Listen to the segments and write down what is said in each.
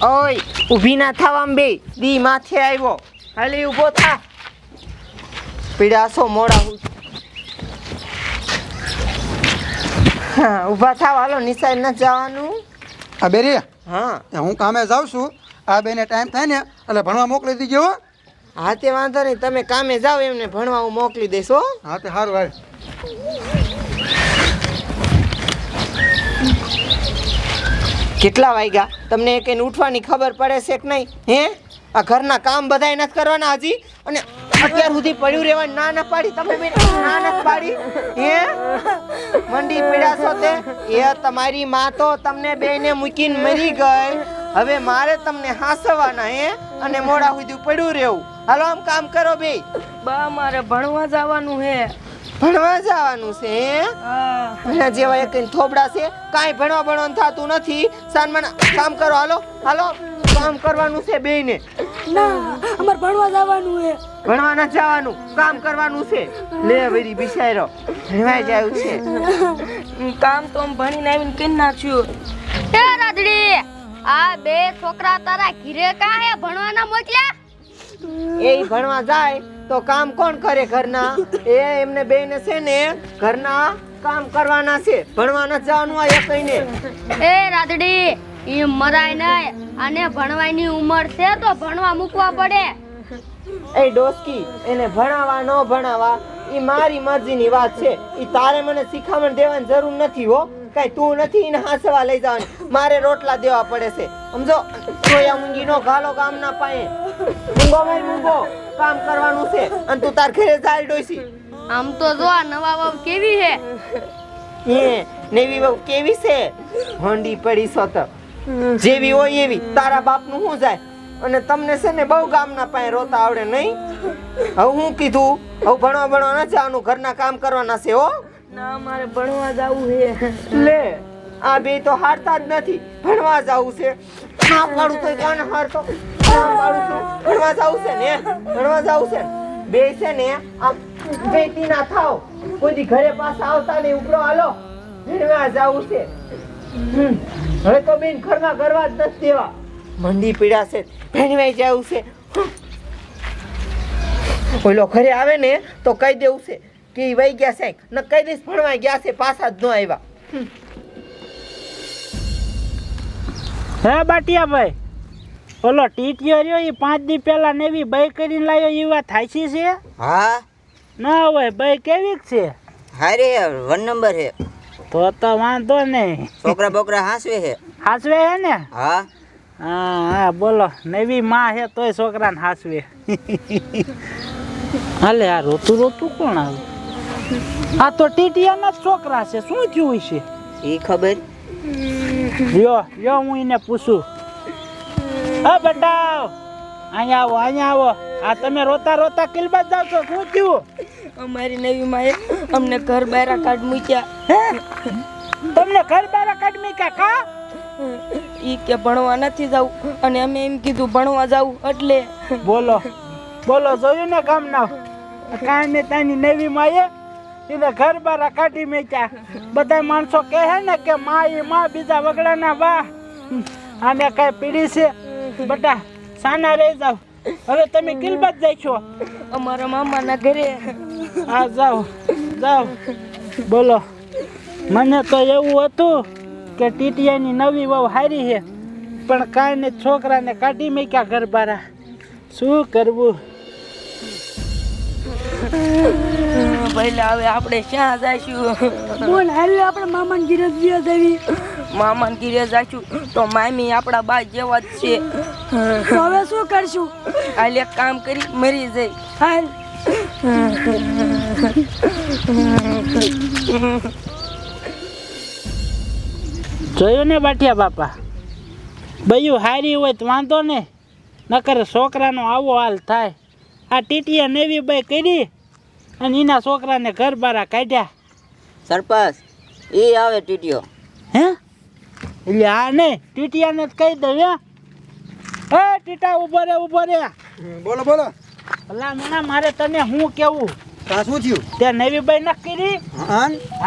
ઓય ઊભી ના થવામ બે. દી માથે આવ્યો હાલી ઊભો થા. પીડાસો મોડા હું. હા ઊભા થાવ. હાલો નિશાળ ન જવાનું. આ બેરી હા. હું કામે જાઉં છું. આ બેને ટાઈમ થાય ને એટલે ભણવા મોકલી દીજો હા તે વાંધો નહીં. તમે કામે જાઓ એમને ભણવા હું મોકલી દઈશ હો. હા તે સારું હાલ. કેટલા વાગ્યા તમને એક એને ઉઠવાની ખબર પડે છે કે નહીં? હે? આ ઘરના કામ બધાય નથી કરવાના હજી? અને અત્યાર સુધી પડ્યું રહેવાનું ના ના પાડી તમે બે ના ના પાડી. હે? મંડી પીડા છો તે? એ તમારી માં તો તમને બેને મૂકીને મરી ગઈ. હવે મારે તમને હાસવાના, હે? અને મોડા સુધી પડ્યું રહેવું. હાલો, આમ કામ કરો બે બા, મારે ભણવા જવાનું હે. ભણવા જવાનું છે હે? જેવા એક થોબડા છે કાંઈ ભણવા ભણવાનું થતું નથી. સાનમાં કામ કરો હાલો? હાલો? કામ કરવાનું છે બેયને. ના અમાર ભણવા જવાનું છે. ભણવા ન જવાનું કામ કરવાનું છે. લે વેરી બિસાયરો ભણવાઈ જાય છે. કામ તો હું ભણીને આવીને કરી નાખ્યું. એ રાધડી આ બે છોકરા તારા ઘીરે કાહે ભણવાના મોકલ્યા? એ ભણવા જાય તો કામ કોણ કરે ઘરના? એ એમને બેને છે ને ઘરના કામ કરવાના છે. ભણવા ન જવાનું આ એકઈને. એ રાધડી એ મરાય નહીં અને ભણવાની ઉંમર છે તો ભણવા મૂકવા પડે. એ ડોસકી એને ભણાવા ન ભણાવા એ મારી મરજીની વાત છે. એ તારે મને શીખામણ દેવાની જરૂર નથી હો. કઈ તું નથી એને હાંસવા લઈ જવાની. મારે રોટલા દેવા પડે છે. સમજો? સોયા મૂંગી નો ઘાલો ગામના પાયે. મૂંગો ભાઈ મૂંગો કામ કરવાનું છે. અને તું તાર ઘરે જાય ડોસી આમ તો જો આ નવા વાવ કેવી છે? એ નેવી વહુ કેવી છે? હોંડી પડી સત. જેવી હોય એવી. તારા બાપનું શું જાય? અને તમને છે ને બહુ ગામના પાસે રોતા આવડે નહીં? હવે હું કીધું હવે ભણવા ભણવા ન આનું ઘરના કામ કરવાના છે હો. ના મારે ભણવા જવું છે. લે આ બે તો હારતા જ નથી. ભણવા જવું છે. ના પાડું તો કોણ હારતો? ભણવા જાવ છે ને, ભણવા જાવ છે. બે છે ને, આમ બેટી ના થાવ. કોઈ ઘરે પાછા આવતા ને ઉપરો હાલો. ભણવા જવું છે. હવે તો બેન ઘરમાં કરવા જ નથી દેવા. મંદી પીડા છે, ભણવાઈ જવું છે. ઓલો ઘરે આવે ને, તો કહી દેવું છે કે વહી ગયા છે. ન કહી દઈશ ભણવા ગયા છે, પાછા જ ન આવ્યા. હા બાટિયા બાટિયાભાઈ? ઓલો ટીટીઓ રહ્યો એ પાંચ દી પહેલા નેવી બાઈ કરીને લાવ્યો એ વાત હાચી છે? હા. ના હોય બાઈ કેવી છે? હારે વન નંબર હે. તો તો વાંધો નહીં. છોકરા બોકરા હાંસવે હે. હાસવે હે ને? હા. હા હા બોલો નવી માં હે તોય છોકરાને હાસવે. હાલે આ રોતું રોતું કોણ આવે? આ તો ટીટીયાના છોકરા છે શું થયું છે એ ખબર? યો યો હું એને પૂછું. હા બટાવ. અહીંયા આવો અહીંયા આવો. આ તમે રોતા રોતા કિલબત જાવ છો. શું થયું? અમારી નવી માએ અમને ઘર બહાર કાઢ મૂક્યા. તમને ઘર બારા કાઢ મૂક્યા કા? ઈ કે ભણવા નથી જવું. અને અમે એમ કીધું ભણવા જવું એટલે. બોલો બોલો જોયું ને ગામના? કાંઈ ને તાની નવી માએ એને ઘર બારા કાઢી મૂક્યા. બધા માણસો કહે ને કે માં એ માં બીજા વગડાના વાહ. આને કઈ પીડી છે? બટા સાના રહી જાવ હવે તમે કિલબત જાય છો અમારા મામાના ઘરે. હા જાઓ જાઓ. બોલો. મને તો એવું હતું કે ટીટીઆની નવી વહુ હારી છે પણ કાંઈ ને છોકરાને કાઢી મૂક્યા ઘર બારા શું કરવું? પહેલા હવે આપણે ક્યાં જઈશું? બોલ હાલ આપણે મામાને ઘીરે જીયા દેવી મામાને ઘીરે જઈશું. તો મામી આપણા બા જેવા જ છે. તો હવે શું કરશું? હાલ એક કામ કરી મરી જઈ. હાલ. જોયું ને બાઠિયા બાપા? બયું હારી હોય તો વાંધો ને. નકર છોકરાનો આવો હાલ થાય. આ ટીટીએ નેવી બાઈ કરી અને એના છોકરાને ઘર બારા કાઢ્યા. સરપંચ એ આવે ટીટીઓ. હે? એટલે આ ને ટીટીયાને જ કહી દઉં હે? એ ટીટા ઊભો રે ઊભો રે. બોલો બોલો. ભલા મણા મારે તને હું કેવું? તા શું થયું? તે નવી બાઈ નક્કી કરી?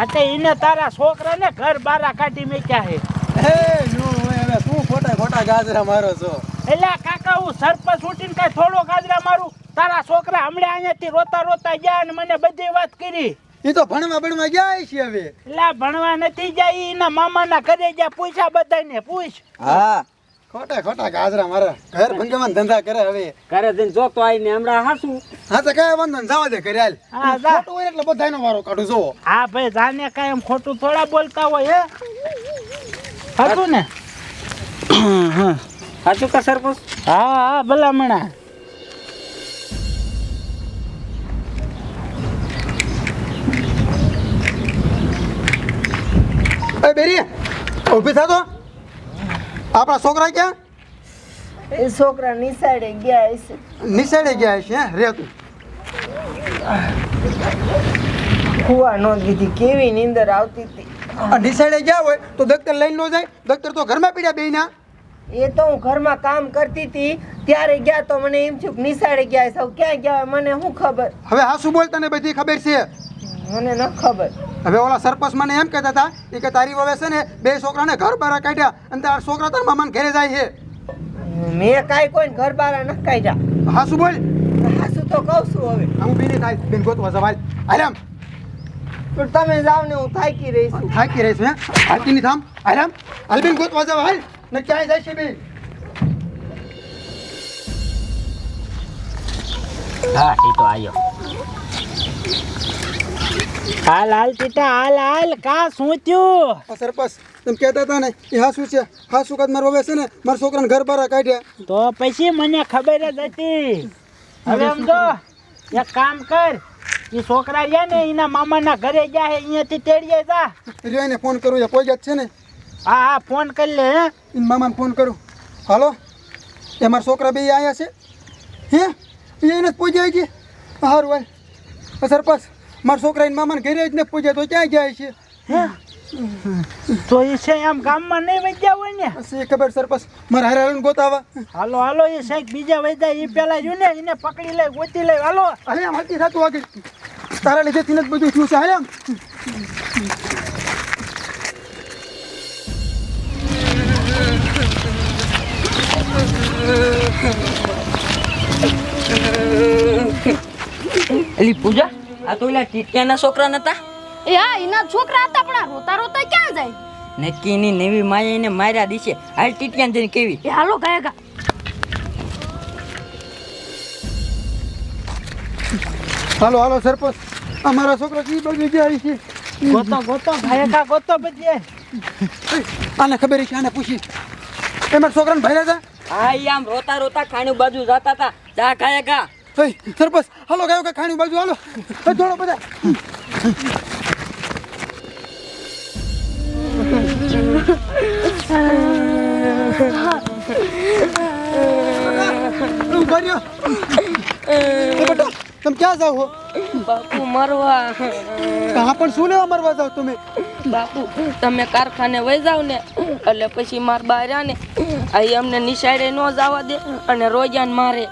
આ તે એને તારા છોકરાને ઘર બારા કાઢી મેક્યા હે હે નો હવે તું શું ખોટા ખોટા ગાજરા મારો છો. એટલે કાકા હું સરપંચ ઉઠીને કઈ થોડો ગાજરા મારું? તારા છોકરા હમણાં અહીંયાથી રોતા રોતા ગયા અને મને બધી વાત કરી. એ તો ભણવા ભણવા ગયા છે હવે. એટલે ભણવા નથી જાય એના મામાના ઘરે ગયા. પૂછ્યા બધાને પૂછ. હા. ખોટા ખોટા ગાજરા મારા ઘર ભંગમાં ધંધા કરે હવે. ઘરે જઈને જોતો આવીને હમણાં હાસું. હા તો કઈ વાંધો ને જવા દે ઘરે હાલ. હા જા. ખોટું હોય એટલે બધાયનો વારો કાઢું જો હા ભાઈ જાને કાંઈ એમ ખોટું થોડા બોલતા હોય હે? હતું ને? હાચું કા સરપંચ? હા હા ભલામણા. એ બેરી ઊભી થતો આપણા છોકરા ક્યાં? એ છોકરા નિસાડે ગયા હશે. નિશાળે ગયા છે હે? રે તું. ખુવા ન દીધી કેવી નીંદર આવતી હતી. આ નિશાળે ગયા હોય તો દફતર લઈને નો જાય? દફતર તો ઘરમાં પીડ્યા બેના એ તો હું ઘરમાં કામ કરતી હતી ત્યારે ગયા તો મને એમ થયું નિસાડે ગયા સૌ ક્યાં ગયા મને શું ખબર? હવે હાસુ બોલતા ને બધી ખબર છે. મને ન ખબર. હવે ઓલા સરપંચ મને એમ કહેતા હતા એ કે તારી વવે છે ને બે છોકરાને ઘર બહાર કાઢ્યા અને તારા છોકરા તારા મામાને ઘરે જાય છે. મેં કાંઈ કોઈ ઘર બારા ન કાઢ્યા. હા શું બોલ? હાસું તો કહું છું હવે. હું બીની થાય. બેન ગોતવા જવાય આરામ પણ તમે જાવ ને હું થાકી રહી છું. થાકી રહી છું હે? હાલતી નહીં થામ. આરામ હાલ બેન ગોતવા જવા હાલ. ને ક્યાંય જાય છે બી હા એ તો આવ્યો હાલ હાલ ટીટા હાલ હાલ. કા શું થયું? આ સરપંચ તમે કહેતા હતા ને એ હા શું છે? હા શું મારો હવે છે ને? મારા છોકરાને ઘર બહાર કાઢ્યા. તો પછી મને ખબર જ હતી. હવે એમ તો એક કામ કર. એ છોકરા રહ્યા ને એના મામાના ઘરે ગયા હે અહીંયાથી તેડીએ જા. જો એને ફોન કરું એ કોઈ જાત છે ને? હા હા ફોન કરી લે હે. એના મામાને ફોન કરું. હાલો એ મારા છોકરા બે અહીંયા છે. હે? એને પૂછી આવી ગઈ સારું ભાઈ સરપંચ મારા છોકરા એને મામાને ઘરે જ ને પૂજે તો ક્યાં ગયા છે? તો એ છે આમ ગામમાં નહીં વૈદ્યા હોય ને? એ ખબર સરપંચ મારા હારે હાલીને ગોતાવા. હાલો હાલો એ સાહેબ બીજા વૈદ્યા એ પેલા જો ને એને પકડી લે ગોતી લે હાલો. અરે આમ હાલતી થતું આગળ. તારા લીધેથી જ બધું થયું છે હાલ. એલી પૂજા? આ તો એલા ટીટિયાના છોકરા નતા? એ હા એના છોકરા હતા પણ આ રોતા રોતા ક્યાં જાય? નક્કીની નવી માયા એને માર્યા દીશે હાલ ટીટિયાને જઈને કેવી? એ હાલો ગયા ગયા હાલો હાલો સરપંચ. અમારા મારા છોકરા કઈ બાજુ ગયા છે. ગોતો ગોતો ભાઈ કા ગોતો બધી આને ખબર છે આને પૂછી. એમાં છોકરાને ભાઈ હતા હા એ આમ રોતા રોતા ખાણી બાજુ જતા હતા ચા ખાયા કા સરપંચ હાલો ગયો કે ખાણી બાજુ હાલો. દોડો બધા. હું એ બેટા તમે ક્યાં જાવ હો? બાપુ મરવા. કहाँ પણ શું લેવા મરવા જાવ તમે? બાપુ તમે કારખાને વહી જાવ ને એટલે પછી માર બહાર ને અહીં અમને નિશાળે ન જવા દે અને રોજાન મારે.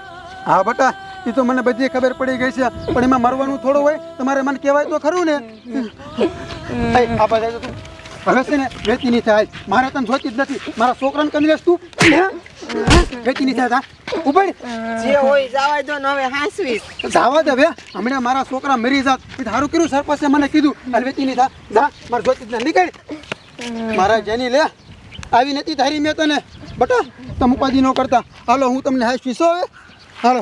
હા બેટા. એ તો મને બધી ખબર પડી ગઈ છે પણ એમાં મરવાનું થોડું હોય તમારે મને કહેવાય તો ખરું ને. આ બધા તું. હવે છે ને વેચી નહીં થાય મારે તને જોતી જ નથી. મારા છોકરાને કન્વેસ તું. હે? વેચી નહીં થાય ઉપર જે હોય જવા દો ને હવે હાંસવી. જવા દે હવે. હમણાં મારા છોકરા મરી જાત. ધારું કર્યું સરપંચે મને કીધું. હાલ વેચી નહીં થા જા. મારે જોતી જ નીકળ. મારા જેની લે. આવી નથી તારી મેં તને. બટા તમે ઉપાધિ ન કરતા. હાલો હું તમને પીસો હવે. હાલો.